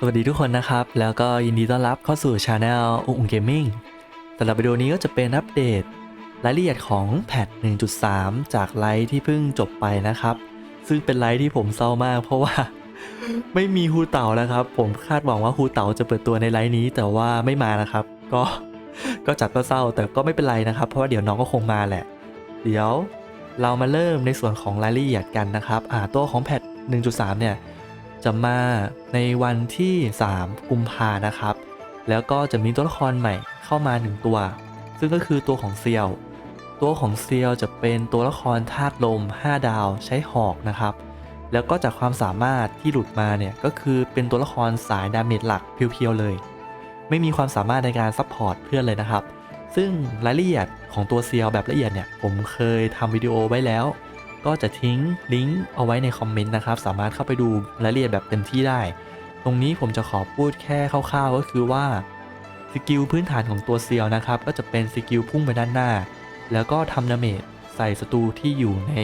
สวัสดีทุกคนนะครับ แล้วก็ยินดีต้อนรับเข้าสู่ช anel อุ้งเกมมิ่งสำหรับวิดีโอนี้ก็จะเป็นอัปเดต รายละเอียดของแพท1.3 จากไลฟ์ที่เพิ่งจบไปนะครับ ซึ่งเป็นไลฟ์ที่ผมเศร้ามาก เพราะว่า ไม่มีฮูเต่านะครับ ผมคาดหวังว่าฮูเต่าจะเปิดตัวในไลฟ์นี้ แต่ว่าไม่มานะครับ ก็ก็จัดก็เศร้าแต่ก็ไม่เป็นไรนะครับ เพราะว่าเดี๋ยวน้องก็คงมาแหละ เดี๋ยวเรามาเริ่มในส่วนของรายละเอียดกันนะครับ อ่าตัวของแพท1.3 เนี่ย จะมาในวันที่ 3 กุมภานะครับ แล้วก็จะมีตัวละครใหม่เข้ามาหนึ่งตัว ซึ่งก็คือตัวของเซียว ตัวของเซียวจะเป็นตัวละครธาตุลม 5 ดาวใช้หอกนะครับ แล้วก็จากความสามารถที่หลุดมาเนี่ยก็คือเป็นตัวละครสายดาเมจหลักเพียวๆเลย ไม่มีความสามารถในการซัพพอร์ตเพื่อนเลยนะครับ ซึ่งรายละเอียดของตัวเซียวแบบละเอียดเนี่ยผมเคยทำวิดีโอไว้แล้ว ก็จะทิ้งลิงก์เอาไว้ในคอมเมนต์นะครับ สามารถเข้าไปดูรายละเอียดแบบเต็มที่ได้ ตรงนี้ผมจะขอพูดแค่คร่าวๆก็คือว่าสกิลพื้นฐานของตัวเซียวนะครับ ก็จะเป็นสกิลพุ่งไปด้านหน้า แล้วก็ทำดาเมจใส่ศัตรูที่อยู่ใน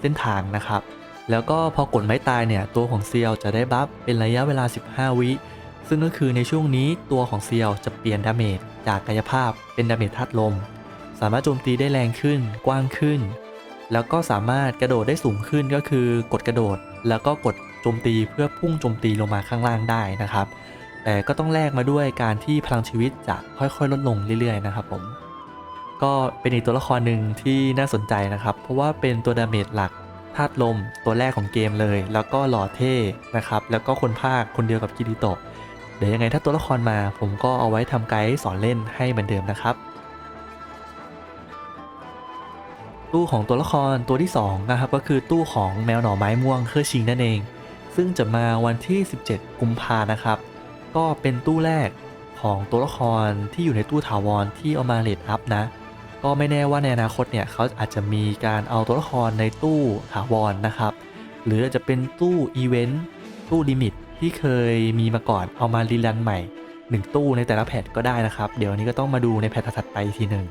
เส้นทางนะครับ แล้วก็พอกดไม้ตายเนี่ยตัวของเซียวจะได้บัฟเป็นระยะเวลา 15 วิซึ่งก็คือในช่วงนี้ตัวของเซียวจะเปลี่ยนดาเมจจากกายภาพเป็นดาเมจธาตุลม สามารถโจมตีได้แรงขึ้น กว้างขึ้น แล้วก็สามารถกระโดดได้สูงขึ้นก็คือกดกระโดด แล้วก็กดโจมตีเพื่อพุ่งโจมตีลงมาข้างล่างได้นะครับ แต่ก็ต้องแลกมาด้วยการที่พลังชีวิตจะค่อยๆ ลดลงเรื่อยๆนะครับผมก็เป็นอีกตัวละครหนึ่งที่น่าสนใจนะครับ เพราะว่าเป็นตัวดาเมจหลักธาตุลมตัวแรกของเกมเลย แล้วก็หล่อเท่นะครับ แล้วก็คนภาคคนเดียวกับกิริโตะเดี๋ยวยังไงถ้าตัวละครมาผมก็เอาไว้ทำไกด์สอนเล่นให้เหมือนเดิมนะครับ ตู้ของตัวละครตัวที่ 2 นะครับ ก็คือตู้ของแมวหน่อไม้ม่วงเครือชิงนั่นเอง ซึ่งจะมาวันที่ 17 กุมภานะครับ ก็เป็นตู้แรกของตัวละครที่อยู่ในตู้ถาวรที่เอามาเลดอัพนะ ก็ไม่แน่ว่าในอนาคตเนี่ยเขาอาจจะมีการเอาตัวละครในตู้ถาวรนะครับ หรืออาจจะเป็นตู้อีเวนต์ตู้ลิมิตที่เคยมีมาก่อนเอามารีรันใหม่ 1 ตู้ในแต่ละแพทก็ได้นะครับ เดี๋ยวนี้ก็ต้องมาดูในแพทถัดไปทีหนึ่ง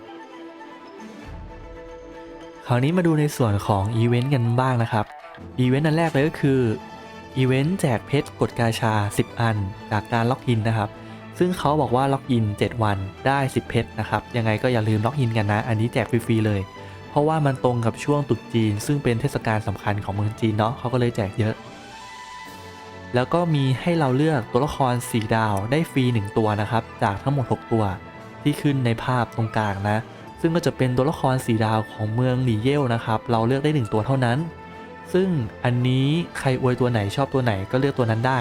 คราวนี้มาดูในส่วนของอีเวนต์กันบ้างนะครับ อีเวนต์อันแรกเลยก็คืออีเวนต์แจกเพชรกดกาชา 10 อัน จากการล็อกอินนะครับ ซึ่งเขาบอกว่าล็อกอิน 7 วันได้ 10 เพชรนะครับ ยังไงก็อย่าลืมล็อกอินกันนะ อันนี้แจกฟรีๆเลย เพราะว่ามันตรงกับช่วงตรุษจีน ซึ่งเป็นเทศกาลสำคัญของเมืองจีนเนาะเขาก็เลยแจกเยอะ แล้วก็มีให้เราเลือกตัวละคร 4 ดาวได้ฟรี 1 ตัวนะครับ จากทั้งหมด 6 ตัว ที่ขึ้นในภาพตรงกลางนะ ซึ่งก็จะเป็นตัวละครสีดาวของเมืองหลีเย่ลนะครับ เราเลือกได้ 1 ตัวเท่านั้น ซึ่งอันนี้ใครอวยตัวไหนชอบตัวไหนก็เลือกตัวนั้นได้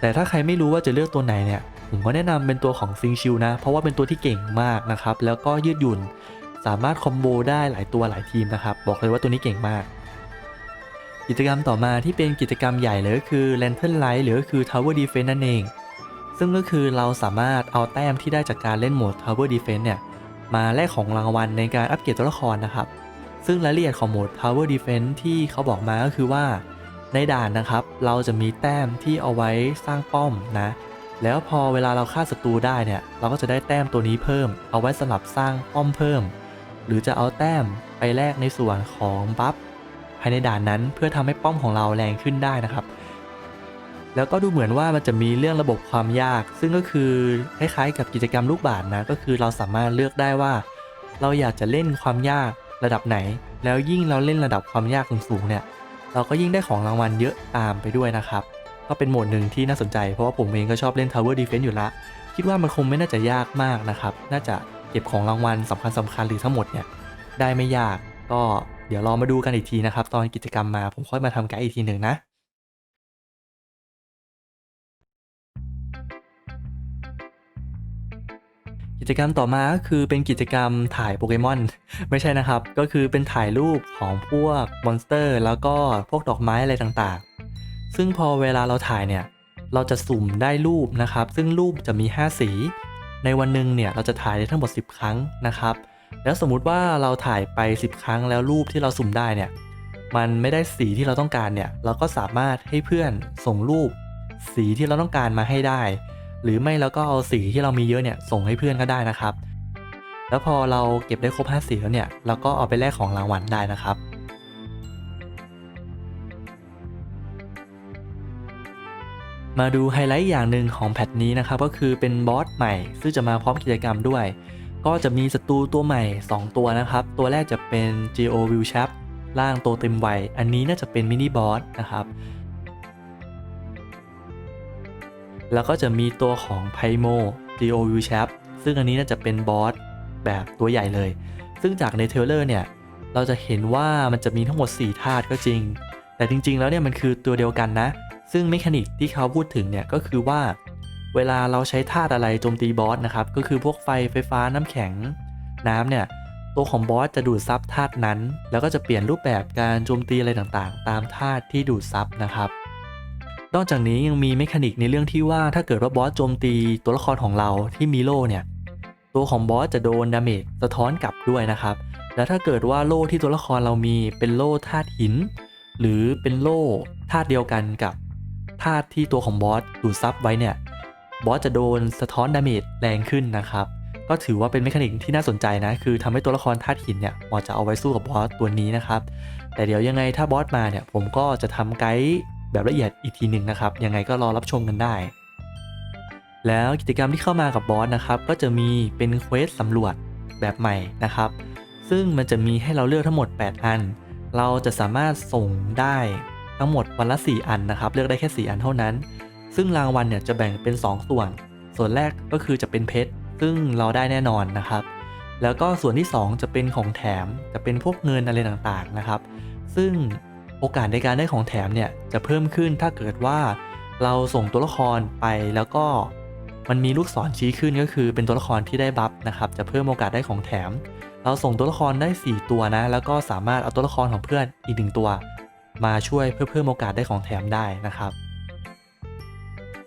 แต่ถ้าใครไม่รู้ว่าจะเลือกตัวไหนเนี่ย ผมก็แนะนำเป็นตัวของซิงชิวนะ เพราะว่าเป็นตัวที่เก่งมากนะครับ แล้วก็ยืดหยุ่น สามารถคอมโบได้หลายตัวหลายทีมนะครับ บอกเลยว่าตัวนี้เก่งมาก กิจกรรมต่อมาที่เป็นกิจกรรมใหญ่เลยก็คือ Lantern Light หรือก็คือ Tower Defense นั่นเอง ซึ่งก็คือเราสามารถเอาแต้มที่ได้จากการเล่นโหมด Tower Defense เนี่ย มาแลกของรางวัลในการอัปเกรดตัวละครนะครับ ซึ่งรายละเอียดของโหมด Tower Defense ที่เขาบอกมาก็คือว่าในด่านนะครับ เราจะมีแต้มที่เอาไว้สร้างป้อมนะ แล้วพอเวลาเราฆ่าศัตรูได้เนี่ย เราก็จะได้แต้มตัวนี้เพิ่ม เอาไว้สำหรับสร้างป้อมเพิ่ม หรือจะเอาแต้มไปแลกในส่วนของบัฟภายในด่านนั้นเพื่อทำให้ป้อมของเราแรงขึ้นได้นะครับ แล้วก็ดูเหมือนว่ามันจะมีเรื่องระบบความยาก ซึ่งก็คือคล้ายๆ กับกิจกรรมลูกบาศก์นะ ก็คือเราสามารถเลือกได้ว่า เราอยากจะเล่นความยากระดับไหน แล้วยิ่งเราเล่นระดับความยากสูงๆเนี่ย เราก็ยิ่งได้ของรางวัลเยอะตามไปด้วยนะครับ ก็เป็นโหมดหนึ่งที่น่าสนใจ เพราะว่าผมเองก็ชอบเล่น Tower Defense อยู่ละ คิดว่ามันคงไม่น่าจะยากมากนะครับ น่าจะเก็บของรางวัลสำคัญสำคัญๆหรือทั้งหมดเนี่ยได้ไม่ยาก ก็เดี๋ยวรอมาดูกันอีกทีนะครับ ตอนกิจกรรมมาผมค่อยมาทำไกด์อีกทีหนึ่งนะ กิจกรรมต่อมาก็คือเป็นกิจกรรมถ่ายโปเกมอน ไม่ใช่นะครับ ก็คือเป็นถ่ายรูปของพวกมอนสเตอร์ แล้วก็พวกดอกไม้อะไรต่างๆ ซึ่งพอเวลาเราถ่ายเนี่ย เราจะสุ่มได้รูปนะครับ ซึ่งรูปจะมี 5 สี ในวันหนึ่งเนี่ยเราจะถ่ายได้ทั้งหมด 10 ครั้งนะครับ แล้วสมมุติว่าเราถ่ายไป 10 ครั้งแล้วรูปที่เราสุ่มได้เนี่ยมันไม่ได้สีที่เราต้องการเนี่ย เราก็สามารถให้เพื่อนส่งรูป สีที่เราต้องการมาให้ได้ หรือไม่เราก็เอาสีที่เรามีเยอะเนี่ยส่งให้เพื่อนก็ได้นะครับ แล้วพอเราเก็บได้ครบ5สีแล้วเนี่ยเราก็เอาไปแลกของรางวัลได้นะครับมาดูไฮไลท์อย่างหนึ่งของแพทนี้นะครับก็คือเป็นบอสใหม่ ซึ่งจะมาพร้อมกิจกรรมด้วย ก็จะมีศัตรูตัวใหม่ 2 ตัวนะครับ ตัวแรกจะเป็น Geo w i l c h a p ร่างโตเต็มวัย อันนี้น่าจะเป็นมินิบอสนะครับ แล้วก็จะมีตัวของไพโม Geo w i l c h a p ซึ่งอันนี้น่าจะเป็นบอสแบบตัวใหญ่เลย ซึ่งจากในเทรลเลอร์เนี่ย เราจะเห็นว่ามันจะมีทั้งหมด 4 ธาตุก็จริง แต่จริง ๆ แล้วเนี่ยมันคือตัวเดียวกันนะ ซึ่งเมคานิกที่เขาพูดถึงเนี่ยก็คือว่า เวลาเราใช้ธาตุอะไรโจมตีบอสนะครับ ก็คือพวกไฟไฟฟ้าน้ำแข็งน้ำเนี่ยตัวของบอสจะดูดซับธาตุนั้น แล้วก็จะเปลี่ยนรูปแบบการโจมตีอะไรต่างๆ ตามธาตุที่ดูดซับนะครับ นอกจากนี้ยังมีเมคานิกในเรื่องที่ว่าถ้าเกิดว่าบอสโจมตีตัวละครของเราที่มีโล่เนี่ยตัวของบอสจะโดนดาเมจสะท้อนกลับด้วยนะครับ แล้วถ้าเกิดว่าโล่ที่ตัวละครเรามีเป็นโล่ธาตุหิน หรือเป็นโล่ธาตุเดียวกันกับธาตุที่ตัวของบอสดูดซับไว้เนี่ยบอสจะโดนสะท้อนดาเมจแรงขึ้นนะครับ ก็ถือว่าเป็นเมคานิกที่น่าสนใจนะ คือทำให้ตัวละครธาตุหินเนี่ยเหมาะจะเอาไว้สู้กับบอสตัวนี้นะครับ แต่เดี๋ยวยังไงถ้าบอสมาเนี่ยผมก็จะทำไกด์ แบบละเอียดอีกทีหนึ่งนะครับ ยังไงก็รอรับชมกันได้ แล้วกิจกรรมที่เข้ามากับบอสนะครับ ก็จะมีเป็นเควสสำรวจแบบใหม่นะครับ ซึ่งมันจะมีให้เราเลือกทั้งหมด 8 อัน เราจะสามารถส่งได้ทั้งหมดวันละ 4 อันนะครับ เลือกได้แค่ 4 อันเท่านั้น ซึ่งรางวัลเนี่ยจะแบ่งเป็น 2 ส่วน ส่วนแรกก็คือจะเป็นเพชร ซึ่งเราได้แน่นอนนะครับ แล้วก็ส่วนที่ 2 จะเป็นของแถม จะเป็นพวกเงินอะไรต่างๆนะครับ ซึ่ง โอกาสในการได้ของแถมเนี่ยจะเพิ่มขึ้นถ้าเกิดว่าเราส่งตัวละครไปแล้วก็มันมีลูกศรชี้ขึ้นก็คือเป็นตัวละครที่ได้บัฟนะครับจะเพิ่มโอกาสได้ของแถม เราส่งตัวละครได้ 4 ตัวนะ แล้วก็สามารถเอาตัวละครของเพื่อนอีกหนึ่งตัว มาช่วยเพื่อเพิ่มโอกาสได้ของแถมได้นะครับ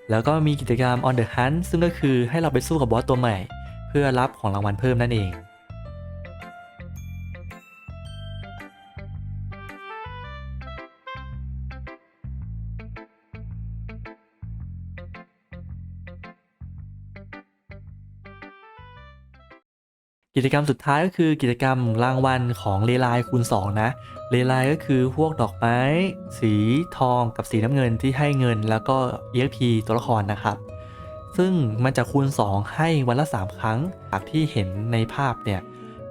แล้วก็มีกิจกรรม on the hunt ซึ่งก็คือให้เราไปสู้กับบอสตัวใหม่ เพื่อรับของรางวัลเพิ่มนั่นเอง กิจกรรมสุดท้ายก็คือกิจกรรมรางวัลของเลไลคูณ 2 นะ เลไลก็คือพวกดอกไม้ สีทองกับสีน้ำเงินที่ให้เงินแล้วก็ EXP ตัวละครนะครับ ซึ่งมันจะคูณ 2 ให้วันละ 3 ครั้งจากที่เห็นในภาพเนี่ย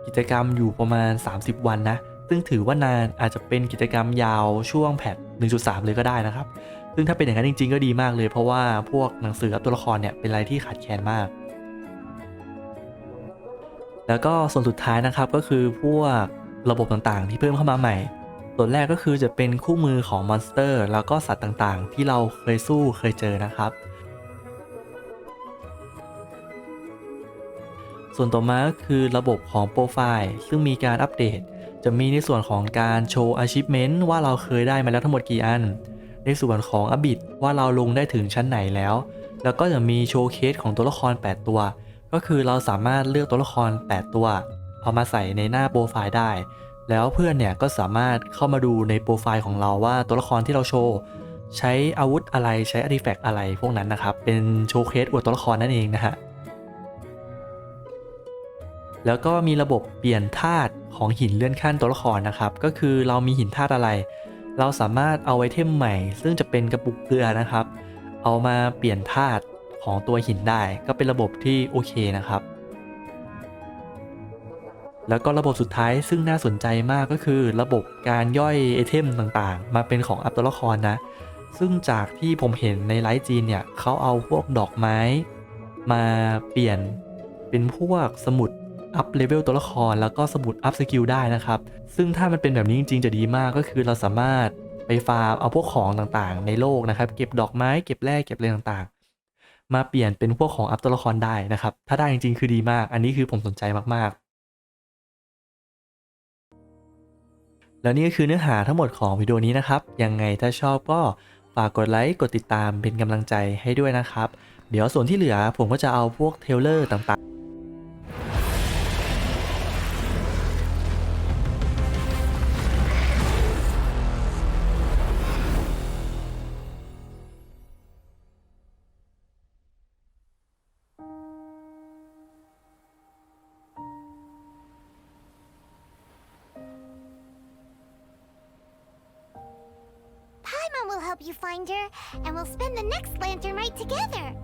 กิจกรรมอยู่ประมาณ 30 วันนะ ซึ่งถือว่านานอาจจะเป็นกิจกรรมยาวช่วงแพท1.3 เลยก็ได้นะครับ ซึ่งถ้าเป็นอย่างนั้นจริง ๆ ก็ดีมากเลย เพราะว่าพวกหนังสือกับตัวละครเนี่ยเป็นอะไรที่ขาดแคลนมาก แล้วก็ส่วนสุดท้ายนะครับก็คือพวกระบบต่างๆ ที่เพิ่มเข้ามาใหม่ ส่วนแรกก็คือจะเป็นคู่มือของมอนสเตอร์ แล้วก็สัตว์ต่างๆ ที่เราเคยสู้เคยเจอนะครับ ส่วนต่อมาก็คือระบบของโปรไฟล์ซึ่งมีการอัปเดต จะมีในส่วนของการโชว์ achievement ว่าเราเคยได้มาแล้วทั้งหมดกี่อัน ในส่วนของอบิดว่าเราลงได้ถึงชั้นไหนแล้ว แล้วก็จะมีโชว์เคสของตัวละคร 8 ตัว ก็คือเราสามารถเลือกตัวละคร 8 ตัว เอามาใส่ในหน้าโปรไฟล์ได้ แล้วเพื่อนเนี่ยก็สามารถเข้ามาดูในโปรไฟล์ของเราว่าตัวละครที่เราโชว์ ใช้อาวุธอะไรใช้อาร์ติแฟกต์อะไรพวกนั้นนะครับ เป็นโชว์เคสอวดตัวละครนั่นเองนะฮะแล้วก็มีระบบเปลี่ยนธาตุของหินเลื่อนขั้นตัวละครนะครับ ก็คือเรามีหินธาตุอะไร เราสามารถเอาไอเทมใหม่ ซึ่งจะเป็นกระปุกเกลือนะครับ เอามาเปลี่ยนธาตุ ของตัวหินได้ก็เป็นระบบที่โอเคนะครับ แล้วก็ระบบสุดท้ายซึ่งน่าสนใจมากก็คือระบบการย่อยไอเทมต่างๆ มาเป็นของอัพตัวละครนะ ซึ่งจากที่ผมเห็นในไลฟ์จีนเนี่ยเขาเอาพวกดอกไม้ มาเปลี่ยนเป็นพวกสมุดอัพเลเวลตัวละครแล้วก็สมุดอัพสกิลได้นะครับ ซึ่งถ้ามันเป็นแบบนี้จริงๆจะดีมากก็คือเราสามารถไปฟาร์มเอาพวกของต่างๆ ในโลกนะครับ เก็บดอกไม้เก็บแร่เก็บอะไรต่างๆ มาเปลี่ยนเป็นพวกของอัพตัวละครได้นะครับ ถ้าได้จริงๆ คือดีมาก อันนี้คือผมสนใจมากๆ แล้วนี่ก็คือเนื้อหาทั้งหมดของวิดีโอนี้นะครับ ยังไงถ้าชอบก็ฝากกดไลค์ กดติดตามเป็นกำลังใจให้ด้วยนะครับ เดี๋ยวส่วนที่เหลือผมก็จะเอาพวกเทเลอร์ต่างๆ help you find her, and we'll spend the next lantern rite together.